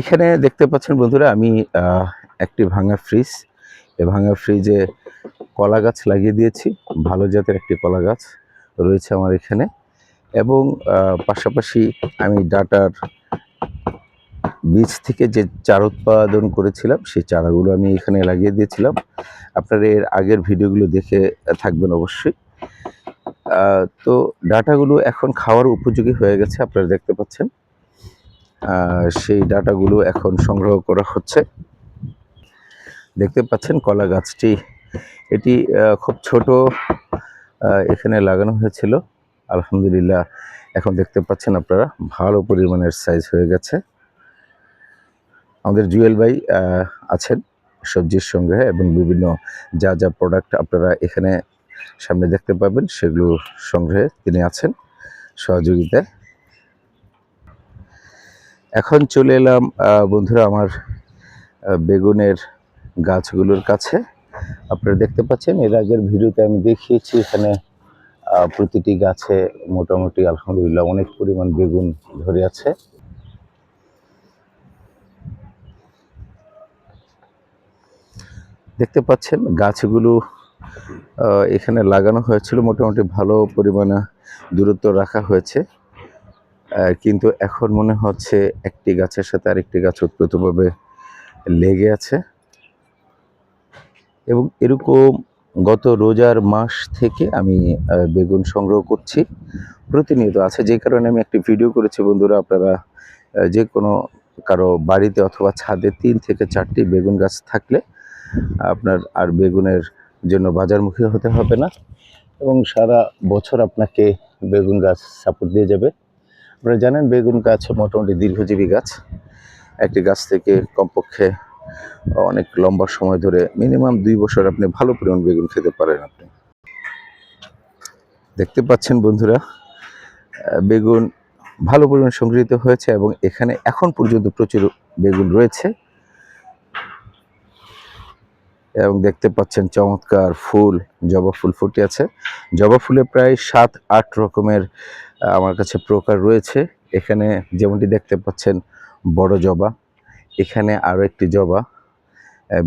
এখানে দেখতে পাচ্ছেন বন্ধুরা, আমি একটি ভাঙা ফ্রিজ এই ভাঙা ফ্রিজে কলা গাছ লাগিয়ে দিয়েছি, ভালো জাতের একটি কলা গাছ রয়েছে আমার এখানে। এবং পাশাপাশি আমি ডাটার বীজ থেকে যে চারা উৎপাদন করেছিলাম, সেই চারাগুলো আমি এখানে লাগিয়ে দিয়েছিলাম। আপনারা এর আগের ভিডিওগুলো দেখে থাকবেন অবশ্যই। তো ডাটাগুলো এখন খাওয়ার উপযোগী হয়ে গেছে, আপনারা দেখতে পাচ্ছেন। সেই ডাটাগুলো এখন সংগ্রহ করা হচ্ছে। দেখতে পাচ্ছেন কলা গাছটি। এটি খুব ছোট এখানে লাগানো হয়েছিল। আলহামদুলিল্লাহ, এখন দেখতে পাচ্ছেন আপনারা, ভালো পরিমাণের সাইজ হয়ে গেছে। আমাদের জুয়েল ভাই আছেন সবজির সংগ্রহে এবং বিভিন্ন যা যা প্রোডাক্ট আপনারা এখানে সামনে দেখতে পাবেন, সেগুলো সংগ্রহে তিনি আছেন সহযোগিতায়। এখন চলে এলাম বন্ধুরা আমার বেগুনের গাছগুলোর কাছে। আপনারা দেখতে পাচ্ছেন, এর আগের ভিডিওতে আমি দেখিয়েছি এখানে প্রতিটি গাছে মোটামুটি আলহামদুলিল্লাহ অনেক পরিমাণ বেগুন ধরে আছে। দেখতে পাচ্ছেন, গাছগুলো এখানে লাগানো হয়েছিল, মোটামুটি ভালো পরিমাণে দূরত্ব রাখা হয়েছে। কিন্তু এখন মনে হচ্ছে একটি গাছের সাথে আরেকটি গাছ ওতপ্রোতভাবে লেগে আছে। এবং এরকম গত রোজার মাস থেকে আমি বেগুন সংগ্রহ করছি। প্রতিনিয়ত আছে, যে কারণে আমি একটি ভিডিও করেছি বন্ধুরা, আপনারা যে কোনো কারও বাড়িতে অথবা ছাদে তিন থেকে চারটি বেগুন গাছ থাকলে আপনার আর বেগুনের জন্য বাজারমুখী হতে হবে না। এবং সারা বছর আপনাকে বেগুন গাছ সাপোর্ট দিয়ে যাবে। আপনারা জানেন বেগুন গাছ মোটামুটি দীর্ঘজীবী গাছ। একটি গাছ থেকে কমপক্ষে অনেক লম্বা সময় ধরে মিনিমাম দুই বছর আপনি ভালো পরিমাণ বেগুন খেতে পারেন আপনি। দেখতে পাচ্ছেন বন্ধুরা বেগুন ভালো পরিমাণ সংগৃহীত হয়েছে এবং এখানে এখন পর্যন্ত প্রচুর বেগুন রয়েছে। এবং দেখতে পাচ্ছেন চমৎকার ফুল, জবা ফুল ফুটে আছে। জবা ফুলে প্রায় সাত আট রকমের আমার কাছে প্রকার রয়েছে। এখানে যেমনটি দেখতে পাচ্ছেন, বড় জবা। এখানে আরও একটি জবা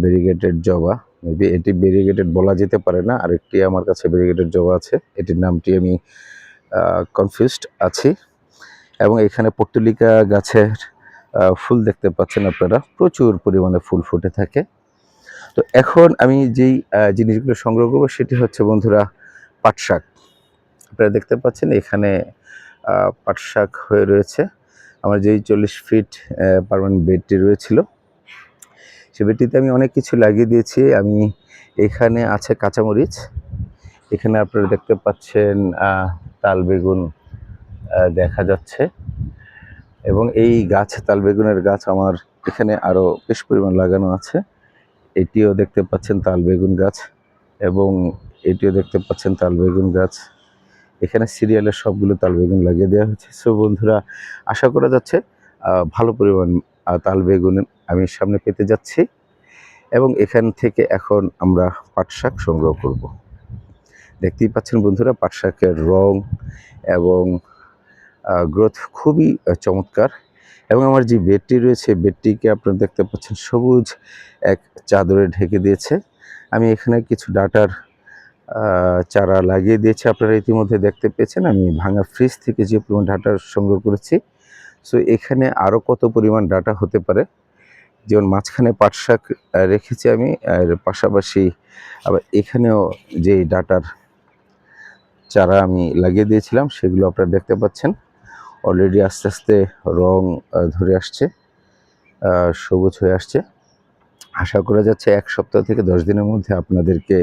ভেরিগেটেড জবা। মেবি এটি ভেরিগেটেড বলা যেতে পারে না আর একটি আমার কাছে ভেরিগেটেড জবা আছে। এটির নামটি আমি কনফিউজড আছি। এবং এখানে পর্তুলিকা গাছের ফুল দেখতে পাচ্ছেন আপনারা। প্রচুর পরিমাণে ফুল ফুটে থাকে। তো এখন আমি যেই জিনিসগুলো সংগ্রহ করব, সেটি হচ্ছে বন্ধুরা পাটশাক। আপনারা দেখতে পাচ্ছেন এখানে পাট শাক হয়ে রয়েছে। আমার যেই চল্লিশ ফিট পারমানেন্ট বেডটি রয়েছিল, সে বেডটিতে আমি অনেক কিছু লাগিয়ে দিয়েছি। আমি এখানে আছে কাঁচামরিচ, এখানে আপনারা দেখতে পাচ্ছেন তাল বেগুন দেখা যাচ্ছে। এবং এই গাছ, তাল বেগুনের গাছ আমার এখানে আরও বেশ পরিমাণ লাগানো আছে। এটিও দেখতে পাচ্ছেন তাল বেগুন গাছ এবং এটিও দেখতে পাচ্ছেন তাল বেগুন গাছ। এখানে সিরিয়ালের সবগুলো তাল বেগুন লাগিয়ে দেওয়া হয়েছে সো বন্ধুরা, আশা করা যাচ্ছে ভালো পরিমাণ তাল বেগুন আমি সামনে পেতে যাচ্ছি এবং এখান থেকে এখন আমরা পাট শাক সংগ্রহ করব। দেখতেই পাচ্ছেন বন্ধুরা, পাট শাকের রং এবং গ্রোথ খুবই চমৎকার এবং আমার যে বেডটি রয়েছে, বেডটিকে আপনারা দেখতে পাচ্ছেন সবুজ এক চাদরে ঢেকে দিয়েছে। আমি এখানে কিছু ডাটার চারা লাগিয়ে দিয়েছে। আপনারা ইতিমধ্যে দেখতে পেয়েছেন, আমি ভাঙা ফ্রিজ থেকে যে পরিমাণ ডাটা সংগ্রহ করেছি, সো এখানে আরও কত পরিমাণ ডাটা হতে পারে? যেমন মাঝখানে পাট শাক রেখেছি আমি, আর পাশাপাশি আবার এখানেও যে ডাটার চারা আমি লাগিয়ে দিয়েছিলাম, সেগুলো আপনারা দেখতে পাচ্ছেন। অলরেডি আস্তে আস্তে রং ধরে আসছে সবুজ হয়ে আসছে। আশা করা যাচ্ছে এক সপ্তাহ থেকে দশ দিনের মধ্যে আপনাদেরকে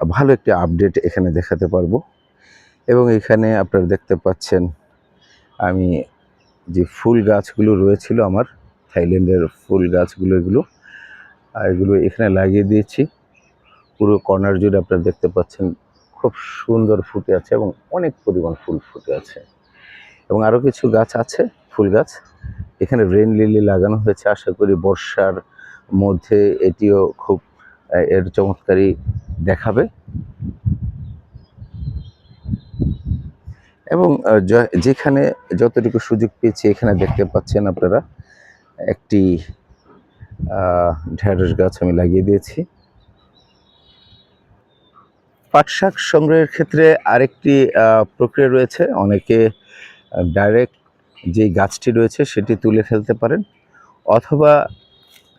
ভালো একটি আপডেট এখানে দেখাতে পারব। এবং এখানে আপনারা দেখতে পাচ্ছেন, আমি যে ফুল গাছগুলো রয়েছিল আমার, থাইল্যান্ডের ফুল গাছগুলো এগুলো, আর এগুলো এখানে লাগিয়ে দিয়েছি। পুরো কর্নার জুড়ে আপনারা দেখতে পাচ্ছেন, খুব সুন্দর ফুটে আছে এবং অনেক পরিমাণ ফুল ফুটে আছে। এবং আরও কিছু গাছ আছে, ফুল গাছ। এখানে রেন লিলি লাগানো হয়েছে, আশা করি বর্ষার মধ্যে এটিও খুব এর চমৎকারই দেখাবে। এবং যেখানে যতটুকু সুযোগ পেয়েছি, এখানে দেখতে পাচ্ছেন আপনারা একটি ঢেঁড়স গাছ আমি লাগিয়ে দিয়েছি। পাট শাক সংগ্রহের ক্ষেত্রে আরেকটি প্রক্রিয়া রয়েছে। অনেকে ডাইরেক্ট যে গাছটি রয়েছে, সেটি তুলে ফেলতে পারেন। অথবা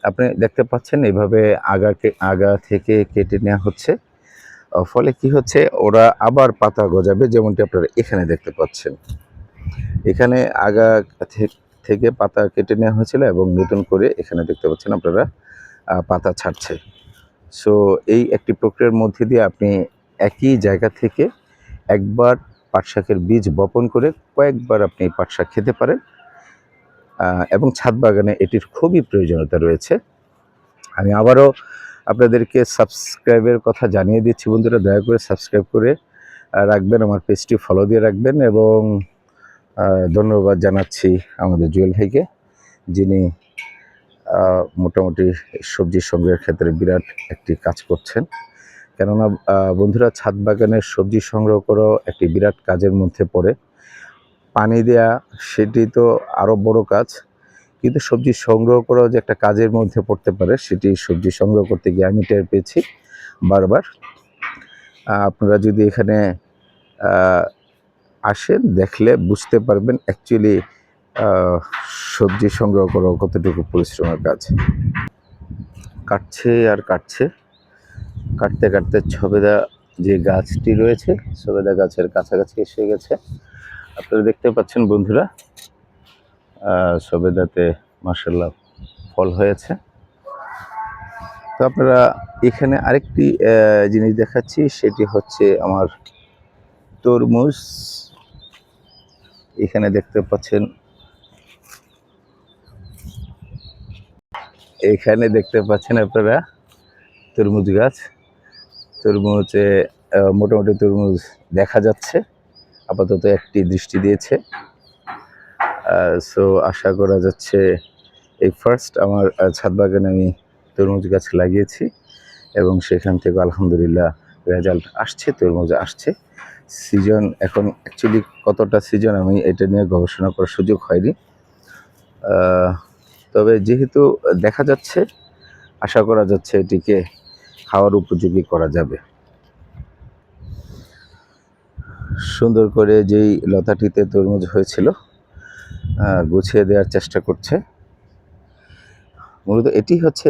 আপনি দেখতে পাচ্ছেন এভাবে আগাকে আগা থেকে কেটে নেওয়া হচ্ছে। ফলে কি হচ্ছে, ওরা আবার পাতা গজাবে, যেমনটি আপনারা এখানে দেখতে পাচ্ছেন। এখানে আগা থেকে পাতা কেটে নেওয়া হয়েছিল এবং নতুন করে এখানে দেখতে পাচ্ছেন আপনারা পাতা ছাড়ছে। সো এই একটি প্রক্রিয়ার মধ্যে দিয়ে আপনি একই জায়গা থেকে একবার পাট শাকের বীজ বপন করে কয়েকবার আপনি পাট শাক খেতে পারেন। এবং ছাদ বাগানে এটির খুবই প্রয়োজনীয়তা রয়েছে। আমি আবারও আপনাদেরকে সাবস্ক্রাইবের কথা জানিয়ে দিচ্ছি। বন্ধুরা, দয়া করে সাবস্ক্রাইব করে রাখবেন, আমার পেজটি ফলো দিয়ে রাখবেন এবং ধন্যবাদ জানাচ্ছি আমাদের জুয়েল ভাইকে, যিনি মোটামুটি সবজি সংগ্রহের ক্ষেত্রে বিরাট একটি কাজ করছেন। কেননা বন্ধুরা, ছাদ বাগানের সবজি সংগ্রহ করাও একটি বিরাট কাজের মধ্যে পড়ে। পানি দেয়া, সেটি তো আরও বড় কাজ। কিন্তু সবজি সংগ্রহ করাও যে একটা কাজের মধ্যে পড়তে পারে, সেটি সবজি সংগ্রহ করতে গিয়ে আমি টের পেয়েছি বারবার। আপনারা যদি এখানে আসেন, দেখলে বুঝতে পারবেন অ্যাকচুয়ালি সবজি সংগ্রহ করা কতটুকু পরিশ্রমের কাজ। কাটছে আর কাটছে। কাটতে কাটতে ছবেদা যে গাছটি রয়েছে, ছবেদা গাছের কাছাকাছি এসে গেছে। আপনারা দেখতে পাচ্ছেন বন্ধুরা সবেদাতে মার্শাল্লাহ ফল হয়েছে। তো আপনারা এখানে আরেকটি জিনিস দেখাচ্ছি, সেটি হচ্ছে আমার তরমুজ। এখানে দেখতে পাচ্ছেন, এখানে দেখতে পাচ্ছেন আপনারা তরমুজ গাছ। তরমুজে মোটামুটি তরমুজ দেখা যাচ্ছে। আপাতত একটি দৃষ্টি দিয়েছে। সো আশা করা যাচ্ছে এই ফার্স্ট আমার ছাদ বাগানে আমি তরমুজ গাছ লাগিয়েছি এবং সেখান থেকে আলহামদুলিল্লাহ রেজাল্ট আসছে, তরমুজ আসছে। সিজন এখন অ্যাকচুয়ালি কতটা সিজন আমি এটা নিয়ে গবেষণা করার সুযোগ হয়নি। তবে যেহেতু দেখা যাচ্ছে, আশা করা যাচ্ছে এটিকে খাওয়ার উপযোগী করা যাবে। সুন্দর করে যেই লতাটিতে তরমুজ হয়েছিল গুছিয়ে দেওয়ার চেষ্টা করছে। মূলত এটি হচ্ছে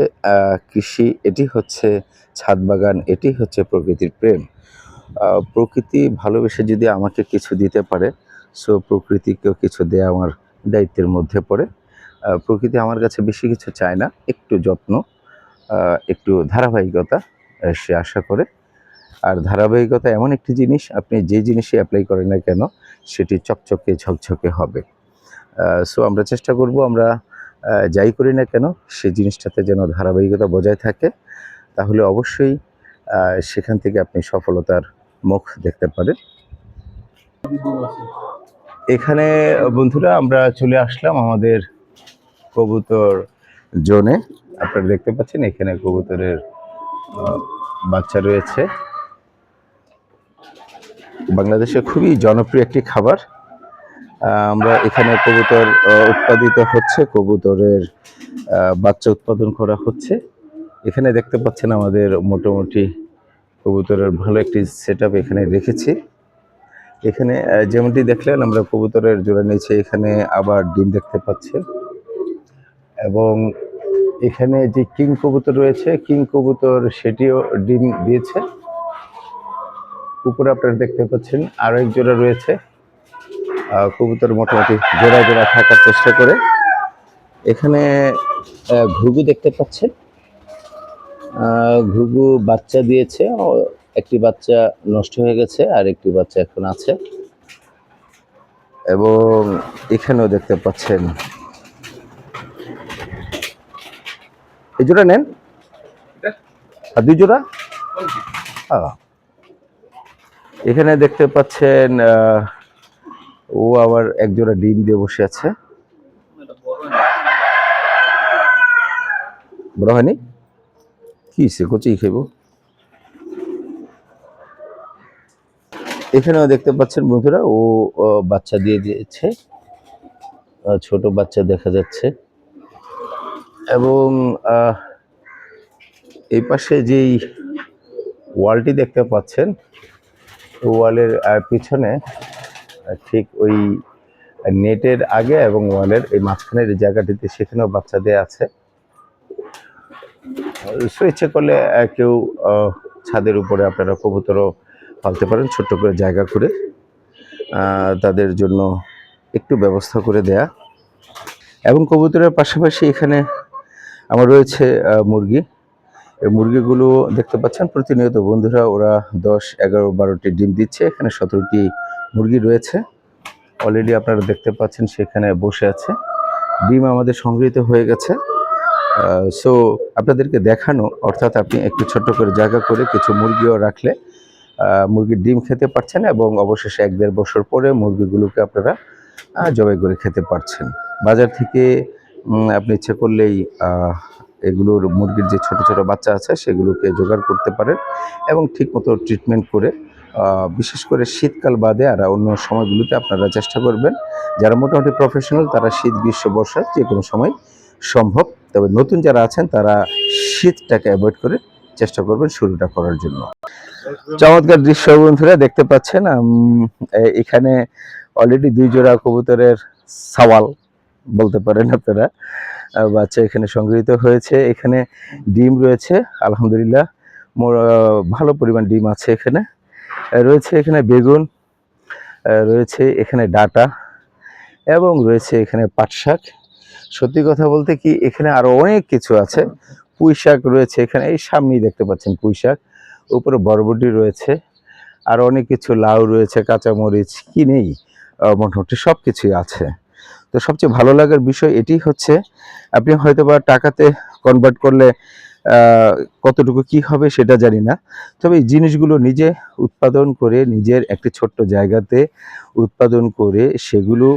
কৃষি, এটি হচ্ছে ছাদ বাগান, এটি হচ্ছে প্রকৃতির প্রেম। প্রকৃতি ভালোবেসে যদি আমাকে কিছু দিতে পারে, সো প্রকৃতিকেও কিছু দেওয়া আমার দায়িত্বের মধ্যে পড়ে। প্রকৃতি আমার কাছে বেশি কিছু চায় না, একটু যত্ন একটু ধারাবাহিকতা সে আশা করে। আর ধারাবাহিকতা এমন একটি জিনিস, আপনি যে জিনিসই অ্যাপ্লাই করেন না কেন, সেটি চকচকে ঝকঝকে হবে। সো আমরা চেষ্টা করব, আমরা যাই করি না কেন সেই জিনিসটাতে যেন ধারাবাহিকতা বজায় থাকে। তাহলে অবশ্যই সেখান থেকে আপনি সফলতার মুখ দেখতে পারেন। এখানে, বন্ধুরা, আমরা চলে আসলাম আমাদের কবুতর জোনে। আপনারা দেখতে পাচ্ছেন, এখানে কবুতরের বাচ্চা রয়েছে। বাংলাদেশে খুবই জনপ্রিয় একটি খাবার। আমরা এখানে কবুতর উৎপাদিত হচ্ছে, কবুতরের বাচ্চা উৎপাদন করা হচ্ছে। এখানে দেখতে পাচ্ছেন আমাদের মোটামুটি কবুতরের ভালো একটি সেট এখানে রেখেছি। এখানে যেমনটি দেখলেন, আমরা কবুতরের জোড়া নিয়েছি। এখানে আবার ডিম দেখতে পাচ্ছেন এবং এখানে যে কিং কবুতর রয়েছে, কিং কবুতর সেটিও ডিম দিয়েছে। উপরে আপনারা দেখতে পাচ্ছেন আরও এক জোড়া রয়েছে। কবুতর মোটামুটি জোড়া জোড়া থাকার চেষ্টা করে। এখানে ঘুঘু দেখতে পাচ্ছেন। ঘুঘু বাচ্চা দিয়েছে। একটি বাচ্চা নষ্ট হয়ে গেছে, আর একটি বাচ্চা এখন আছে। এবং এখানেও দেখতে পাচ্ছেন। এই জোড়া নেন? দুই জোড়া? হ্যাঁ। এখানে দেখতে পাচ্ছেন ও আবার একজোড়া ডিম দিয়ে বসে আছে। বড় হয়নি? কি সে কচি খাইব এখানেও দেখতে পাচ্ছেন বন্ধুরা, ও বাচ্চা দিয়ে দিয়েছে। ছোট বাচ্চা দেখা যাচ্ছে। এবং এই পাশে যেই ওয়ালটি দেখতে পাচ্ছেন ওয়ালের পিছনে ঠিক ওই নেটের আগে এবং ওয়ালের এই মাঝখানের জায়গাটিতে সেখানেও বাচ্চা বাচ্চাদের আছে। সো ইচ্ছে করলে কেউ ছাদের উপরে আপনারা কবুতরও পালতে পারেন, ছোট্ট করে জায়গা করে তাদের জন্য একটু ব্যবস্থা করে দেয়া। এবং কবুতরের পাশাপাশি এখানে আমার রয়েছে মুরগি। এই মুরগিগুলো দেখতে পাচ্ছেন, প্রতিনিয়ত বন্ধুরা ওরা দশ, এগারো, বারোটি ডিম দিচ্ছে। এখানে সতেরোটি মুরগি রয়েছে। অলরেডি আপনারা দেখতে পাচ্ছেন সেখানে বসে আছে। ডিম আমাদের সংগৃহীত হয়ে গেছে। সো আপনাদেরকে দেখানো, অর্থাৎ আপনি একটু ছোট্ট করে জায়গা করে কিছু মুরগিও রাখলে মুরগির ডিম খেতে পারছেন এবং অবশেষে এক দেড় বছর পরে মুরগিগুলোকে আপনারা জবাই করে খেতে পারছেন। বাজার থেকে আপনি ইচ্ছে করলেই এগুলোর মুরগির যে ছোট ছোট বাচ্চা আছে, সেগুলোকে জোগাড় করতে পারেন এবং ঠিকমতো ট্রিটমেন্ট করে বিশেষ করে শীতকাল বাদে আর অন্য সময়গুলোতে আপনারা চেষ্টা করবেন। যারা মোটামুটি প্রফেশনাল তারা শীত গ্রীষ্ম, বর্ষা যে কোনো সময় সম্ভব। তবে নতুন যারা আছেন, তারা শীতটাকে অ্যাভয়েড করে চেষ্টা করবেন শুরুটা করার জন্য। চমৎকার দৃশ্য বন্ধুরা, দেখতে পাচ্ছেন এখানে অলরেডি দুই জোড়া কবুতরের সাওয়াল বলতে পারেন আপনারা। বাচ্চা এখানে সংগৃহীত হয়েছে। এখানে ডিম রয়েছে, আলহামদুলিল্লাহ। ভালো পরিমাণ ডিম আছে এখানে। রয়েছে এখানে বেগুন রয়েছে এখানে ডাটা এবং রয়েছে এখানে পাট শাক। সত্যি কথা বলতে কি, এখানে আরও অনেক কিছু আছে। পুঁই শাক রয়েছে এখানে। এই সামনেই দেখতে পাচ্ছেন পুঁই শাক। উপরে বরবটি রয়েছে। আর অনেক কিছু লাউ রয়েছে, কাঁচামরিচ, কি নেই? মোটামুটি সব কিছুই আছে। তো সবচেয়ে ভালো লাগার বিষয় এটি হচ্ছে, আপনি হয়তো বা টাকাতে কনভার্ট করলে কতটুকু কি হবে সেটা জানি না। তবে এই জিনিসগুলো নিজে উৎপাদন করে, নিজের একটি ছোট্ট জায়গাতে উৎপাদন করে সেগুলো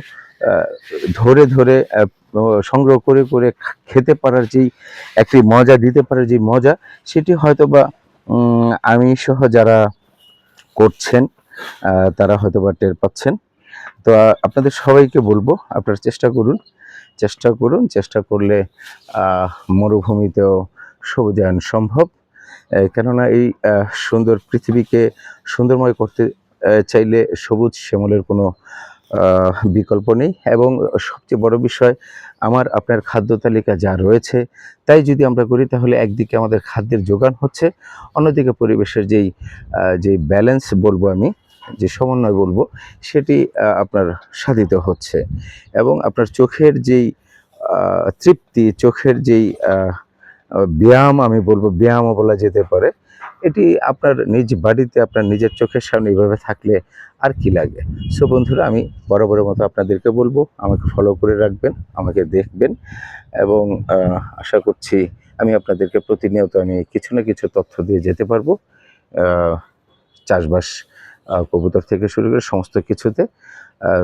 ধরে ধরে সংগ্রহ করে করে খেতে পারার যেই একটি মজা, দিতে পারার যে মজা, সেটি হয়তো বা আমি সহ যারা করছেন তারা হয়তো বা টের পাচ্ছেন। তো আপনাদের সবাইকে বলব, আপনারা চেষ্টা করুন চেষ্টা করুন, চেষ্টা করলে মরুভূমিতেও সবুজায়ন সম্ভব। কেননা এই সুন্দর পৃথিবীকে সুন্দরময় করতে চাইলে সবুজ শ্যামলের কোনো বিকল্প নেই। এবং সবচেয়ে বড় বিষয়, আমার, আপনার খাদ্য তালিকা যা রয়েছে, তাই যদি আমরা করি, তাহলে একদিকে আমাদের খাদ্যের যোগান হচ্ছে, অন্যদিকে পরিবেশের যেই যে ব্যালেন্স বলব আমি যে সমন্বয় বলব, সেটি আপনার সাধিত হচ্ছে। এবং আপনার চোখের যেই তৃপ্তি, চোখের যেই ব্যায়াম আমি বলব, ব্যায়ামও বলা যেতে পারে, এটি আপনার নিজ বাড়িতে, আপনার নিজের চোখের সামনে এইভাবে থাকলে আর কি লাগে? সো বন্ধুরা, আমি বরাবরের মতো আপনাদেরকে বলব, আমাকে ফলো করে রাখবেন, আমাকে দেখবেন এবং আশা করছি আমি আপনাদেরকে প্রতিনিয়ত আমি কিছু না কিছু তথ্য দিয়ে যেতে পারব। চাষবাস কবুতর থেকে শুরু করে সমস্ত কিছুতে।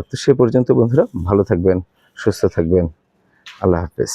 তো সে পর্যন্ত বন্ধুরা ভালো থাকবেন, সুস্থ থাকবেন। আল্লাহ হাফেজ।